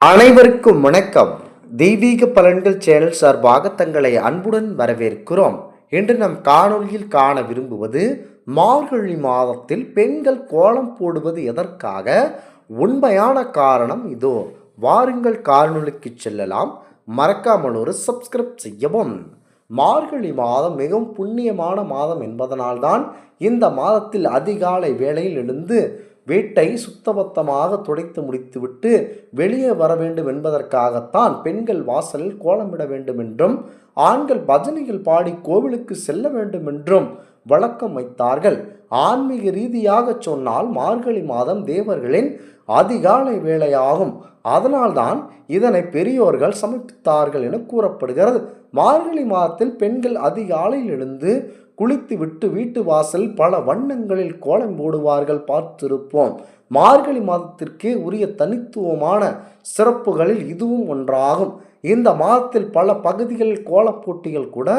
அனைவருக்கும் வணக்கம். தெய்வீக பலன்கள் சேனல் சார்பாக தங்களை அன்புடன் வரவேற்கிறோம். இன்று நம் காணொலியில் காண விரும்புவது மார்கழி மாதத்தில் பெண்கள் கோலம் போடுவது எதற்காக? உண்மையான காரணம் இதோ. வாருங்கள் காணொலிக்கு செல்லலாம். மறக்காமல் ஒரு சப்ஸ்கிரைப் செய்யவும். மார்கழி மாதம் மிகவும் புண்ணியமான மாதம் என்பதனால்தான் இந்த மாதத்தில் அதிகாலை வேளையில் எழுந்து வீட்டை சுத்தபத்தமாக துடைத்து முடித்துவிட்டு வெளியே வர வேண்டும் என்பதற்காகத்தான் பெண்கள் வாசலில் கோலமிட வேண்டும் என்றும் ஆண்கள் பஜனையில் பாடி கோவிலுக்கு செல்ல வேண்டும் என்றும் வழக்கம் வைத்தார்கள். ஆன்மீக ரீதியாக சொன்னால் மார்கழி மாதம் தேவர்களின் அதிகாலை வேலையாகும் அதனால்தான் இதனை பெரியோர்கள் சமர்ப்பித்தார்கள் என கூறப்படுகிறது. மார்கழி மாதத்தில் பெண்கள் அதிகாலையில் எழுந்து குளித்து விட்டு வீட்டு வாசல் பல வண்ணங்களில் கோலம் போடுவார்கள் பார்த்திருப்போம். மார்கழி மாதத்திற்கே உரிய தனித்துவமான சிறப்புகளில் இதுவும் ஒன்றாகும். இந்த மாதத்தில் பல பகுதிகளில் கோலப் போட்டிகள் கூட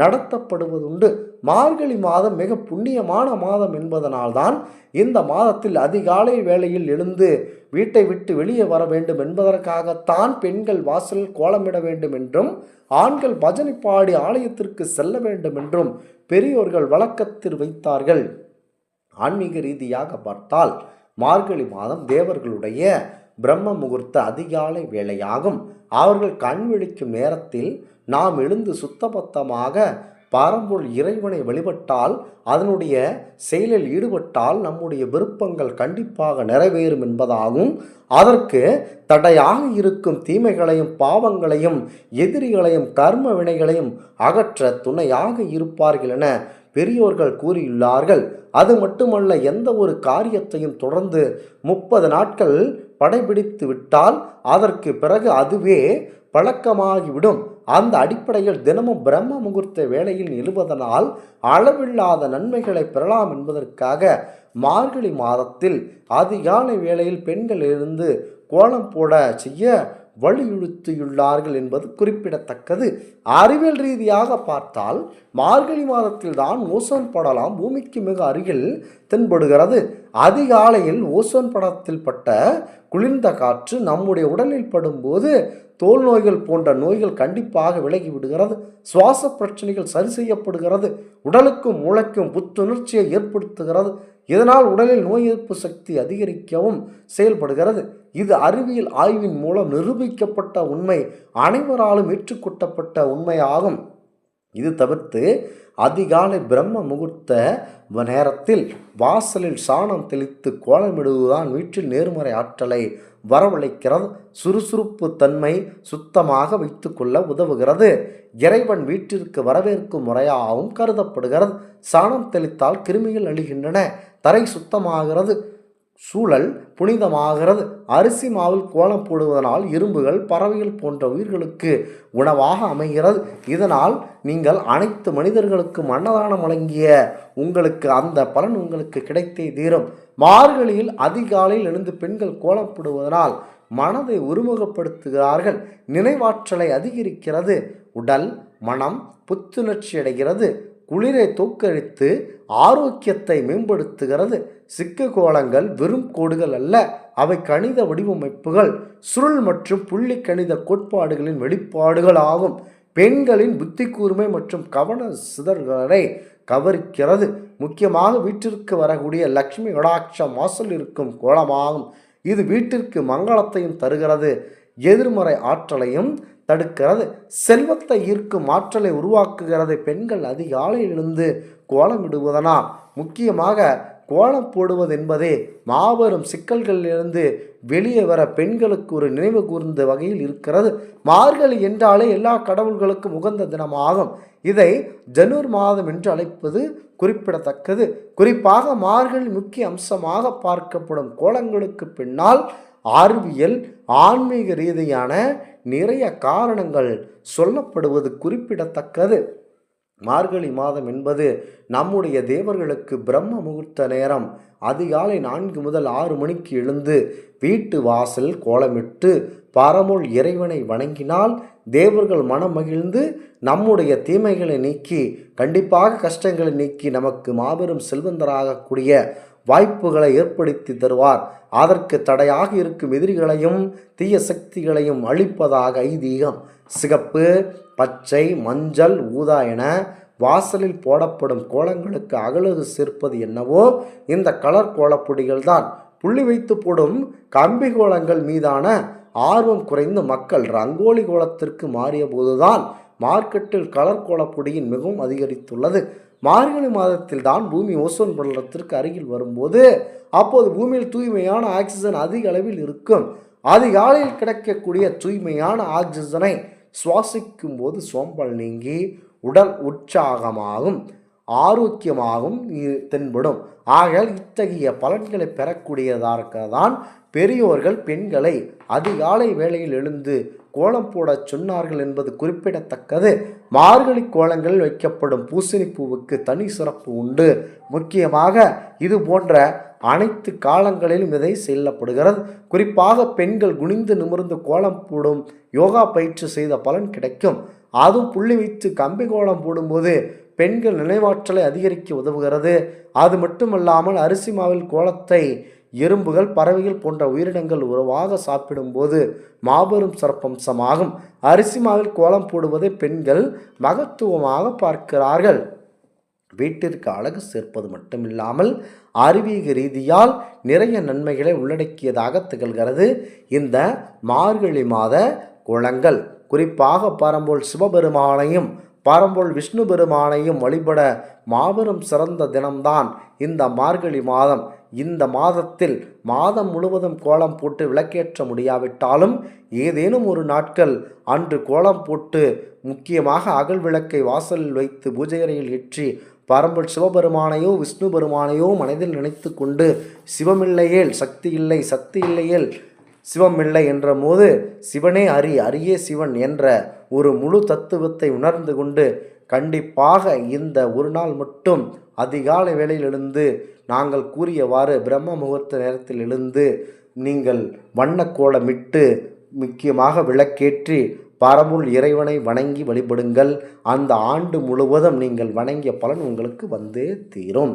நடத்தப்படுவதுண்டு. மார்கழி மாதம் மிக புண்ணியமான மாதம் என்பதனால்தான் இந்த மாதத்தில் அதிகாலை வேளையில் எழுந்து வீட்டை விட்டு வெளியே வர வேண்டும் என்பதற்காகத்தான் பெண்கள் வாசலில் கோலமிட வேண்டும் என்றும் ஆண்கள் பஜனை பாடி ஆலயத்திற்கு செல்ல வேண்டும் என்றும் பெரியோர்கள் வழக்கத்தில் வைத்தார்கள். ஆன்மீக ரீதியாக பார்த்தால் மார்கழி மாதம் தேவர்களுடைய பிரம்ம முகூர்த்த அதிகாலை வேளையாகும். அவர்கள் கண் விழிக்கும் நேரத்தில் நாம் எழுந்து சுத்தபத்தமாக பரம்பொருள் இறைவனை வழிபட்டால் அதனுடைய செயலில் ஈடுபட்டால் நம்முடைய விருப்பங்கள் கண்டிப்பாக நிறைவேறும் என்பதாகும். அதற்கு தடையாக இருக்கும் தீமைகளையும் பாவங்களையும் எதிரிகளையும் கர்ம வினைகளையும் அகற்ற துணையாக இருப்பார்கள் என பெரியோர்கள் கூறியுள்ளார்கள். அது மட்டுமல்ல எந்த ஒரு காரியத்தையும் தொடர்ந்து முப்பது நாட்கள் படைபிடித்து விட்டால் அதற்கு பிறகு அதுவே பழக்கமாகிவிடும். அந்த அடிப்படையில் தினமும் பிரம்ம முகூர்த்த வேளையில் எழுவதனால் அளவில்லாத நன்மைகளை பெறலாம் என்பதற்காக மார்கழி மாதத்தில் அதிகாலை வேளையில் பெண்கள் இருந்து கோலம் போட செய்ய வலியுறுத்தியுள்ளார்கள் என்பது குறிப்பிடத்தக்கது. அறிவியல் ரீதியாக பார்த்தால் மார்கழி மாதத்தில் தான் ஓசோன் படலாம் பூமிக்கு மிக அருகில் தென்படுகிறது. அதிகாலையில் ஓசோன் படத்தில் பட்ட குளிர்ந்த காற்று நம்முடைய உடலில் படும்போது தோல் நோய்கள் போன்ற நோய்கள் கண்டிப்பாக விலகி விடுகிறது சுவாச பிரச்சனைகள் சரி செய்யப்படுகிறது. உடலுக்கும் மூளைக்கும் புத்துணர்ச்சியை ஏற்படுத்துகிறது. இதனால் உடலில் நோய் எதிர்ப்பு சக்தி அதிகரிக்கவும் செயல்படுகிறது. இது அறிவியல் ஆய்வின் மூலம் நிரூபிக்கப்பட்ட உண்மை அனைவராலும் ஏற்றுக்கொட்டப்பட்ட உண்மையாகும். இது தவிர்த்து அதிகாலை பிரம்ம முகூர்த்த நேரத்தில் வாசலில் சாணம் தெளித்து கோலமிடுவதுதான் வீட்டில் நேர்மறை ஆற்றலை வரவழைக்கிறது. சுறுசுறுப்பு தன்மை சுத்தமாக வைத்துக்கொள்ள உதவுகிறது. இறைவன் வீட்டிற்கு வரவேற்கும் முறையாகவும் கருதப்படுகிறது. சாணம் தெளித்தால் கிருமிகள் அழிகின்றன. தரை சுத்தமாகிறது. சூழல் புனிதமாகிறது. அரிசி மாவில் கோலம் போடுவதனால் இரும்புகள் பறவைகள் போன்ற உயிர்களுக்கு உணவாக அமைகிறது. இதனால் நீங்கள் அனைத்து மனிதர்களுக்கும் அன்னதானம் வழங்கிய உங்களுக்கு அந்த பலன் உங்களுக்கு கிடைத்தே தீரும். மார்கழியில் அதிகாலையில் எழுந்து பெண்கள் கோலம் போடுவதனால் மனதை ஒருமுகப்படுத்துகிறார்கள் நினைவாற்றலை அதிகரிக்கிறது. உடல் மனம் புத்துணர்ச்சி அடைகிறது குளிரை தூக்கழித்து ஆரோக்கியத்தை மேம்படுத்துகிறது. சிக்க கோலங்கள் வெறும் கோடுகள் அல்ல அவை கணித வடிவமைப்புகள் சுருள் மற்றும் புள்ளி கணித கோட்பாடுகளின் வெளிப்பாடுகள் ஆகும் பெண்களின் புத்தி கூர்மை மற்றும் கவன சிதறலை கவரிக்கிறது முக்கியமாக வீட்டிற்கு வரக்கூடிய லக்ஷ்மி கடாட்சம் வாசல் இருக்கும் கோலமாகும். இது வீட்டிற்கு மங்களத்தையும் தருகிறது. எதிர்மறை ஆற்றலையும் தடுக்கிறது. செல்வத்தை ஈர்க்கும் ஆற்றலை உருவாக்குகிறது. பெண்கள் அதிகாலையிலிருந்து கோலமிடுவதனால் முக்கியமாக கோலம் போடுவது என்பதே மாபெரும் சிக்கல்களிலிருந்து வெளியே வர பெண்களுக்கு ஒரு நினைவு கூர்ந்த வகையில் இருக்கிறது. மார்கழி என்றாலே எல்லா கடவுள்களுக்கும் உகந்த தினமாகும். இதை ஜனூர் மாதம் என்று அழைப்பது குறிப்பிடத்தக்கது. குறிப்பாக மார்கழி முக்கிய அம்சமாக பார்க்கப்படும் கோலங்களுக்கு பின்னால் அறிவியல் ஆன்மீக ரீதியான நிறைய காரணங்கள் சொல்லப்படுவது குறிப்பிடத்தக்கது. மார்கழி மாதம் என்பது நம்முடைய தேவர்களுக்கு பிரம்ம முகூர்த்த நேரம். அதிகாலை நான்கு முதல் ஆறு மணிக்கு எழுந்து வீட்டு வாசல் கோலமிட்டு பரமுள் இறைவனை வணங்கினால் தேவர்கள் மனம் மகிழ்ந்து நம்முடைய தீமைகளை நீக்கி கண்டிப்பாக கஷ்டங்களை நீக்கி நமக்கு மாபெரும் செல்வந்தராகக்கூடிய வாய்ப்புகளை ஏற்படுத்தி தருவார். அதற்கு தடையாக இருக்கும் எதிரிகளையும் தீய சக்திகளையும் அழிப்பதாக ஐதீகம். சிகப்பு பச்சை மஞ்சள் ஊதா என வாசலில் போடப்படும் கோலங்களுக்கு அகலகு சேர்ப்பது என்னவோ இந்த கலர் கோலப்பொடிகள் தான். புள்ளி வைத்து போடும் கம்பி கோலங்கள் மீதான ஆர்வம் குறைந்து மக்கள் ரங்கோலி கோலத்திற்கு மாறிய போதுதான் மார்க்கெட்டில் கலர் கோலப்பொடியின் மிகவும் அதிகரித்துள்ளது. மார்கழி மாதத்தில் தான் பூமி ஓசோன் படலத்திற்கு அருகில் வரும்போது அப்போது பூமியில் தூய்மையான ஆக்சிஜன் அதிக அளவில் இருக்கும். அதிகாலையில் கிடைக்கக்கூடிய தூய்மையான ஆக்சிஜனை சுவாசிக்கும் போது சோம்பல் நீங்கி உடல் உற்சாகமாகும். ஆரோக்கியமாகவும் தென்படும். ஆக இத்தகைய பலன்களை பெறக்கூடியதாக தான் பெரியோர்கள் பெண்களை அதிகாலை வேளையில் எழுந்து கோலம் போடச் சொன்னார்கள் என்பது குறிப்பிடத்தக்கது. மார்கழி கோலங்களில் வைக்கப்படும் பூசணி பூவுக்கு தனி சிறப்பு உண்டு. முக்கியமாக இது போன்ற அனைத்து காலங்களிலும் இதை செல்லப்படுகிறது குறிப்பாக பெண்கள் குனிந்து நிமிர்ந்து கோலம் போடும் யோகா பயிற்சி செய்த பலன் கிடைக்கும். அதுவும் புள்ளி வைத்து கம்பி கோலம் போடும்போது பெண்கள் நினைவாற்றலை அதிகரிக்க உதவுகிறது. அது மட்டுமல்லாமல் அரிசி மாவில் கோலத்தை எறும்புகள் பறவைகள் போன்ற உயிரினங்கள் உறவாக சாப்பிடும்போது மாபெரும் சிறப்பம்சமாகும். அரிசி மாவில் கோலம் போடுவதை பெண்கள் மகத்துவமாக பார்க்கிறார்கள். வீட்டிற்கு அழகு சேர்ப்பது மட்டுமில்லாமல் அறிவீக ரீதியால் நிறைய நன்மைகளை உள்ளடக்கியதாக திகழ்கிறது. இந்த மார்கழி மாத குளங்கள் குறிப்பாக பரம்போல் சிவபெருமானையும் பரம்போல் விஷ்ணு பெருமானையும் வழிபட மாபெரும் சிறந்த தினம்தான் இந்த மார்கழி மாதம். இந்த மாதத்தில் மாதம் முழுவதும் கோலம் போட்டு விளக்கேற்ற முடியாவிட்டாலும் ஏதேனும் ஒரு நாட்கள் அன்று கோலம் போட்டு முக்கியமாக அகல் விளக்கை வாசலில் வைத்து பூஜை அறையில் ஏற்றி பரம்பல் சிவபெருமானையோ விஷ்ணு பெருமானையோ மனதில் நினைத்து கொண்டு சிவமில்லையேல் சக்தி இல்லை சக்தி இல்லையேல் சிவம் இல்லை என்ற போது சிவனே அரி அரியே சிவன் என்ற ஒரு முழு தத்துவத்தை உணர்ந்து கொண்டு கண்டிப்பாக இந்த ஒரு நாள் மட்டும் அதிகாலை வேளையில் எழுந்து நாங்கள் கூறியவாறு பிரம்ம முகூர்த்த நேரத்தில் எழுந்து நீங்கள் வண்ணக்கோலமிட்டு முக்கியமாக விளக்கேற்றி பரமுள் இறைவனை வணங்கி வழிபடுங்கள். அந்த ஆண்டு முழுவதும் நீங்கள் வணங்கிய பலன் உங்களுக்கு வந்தே தீரும்.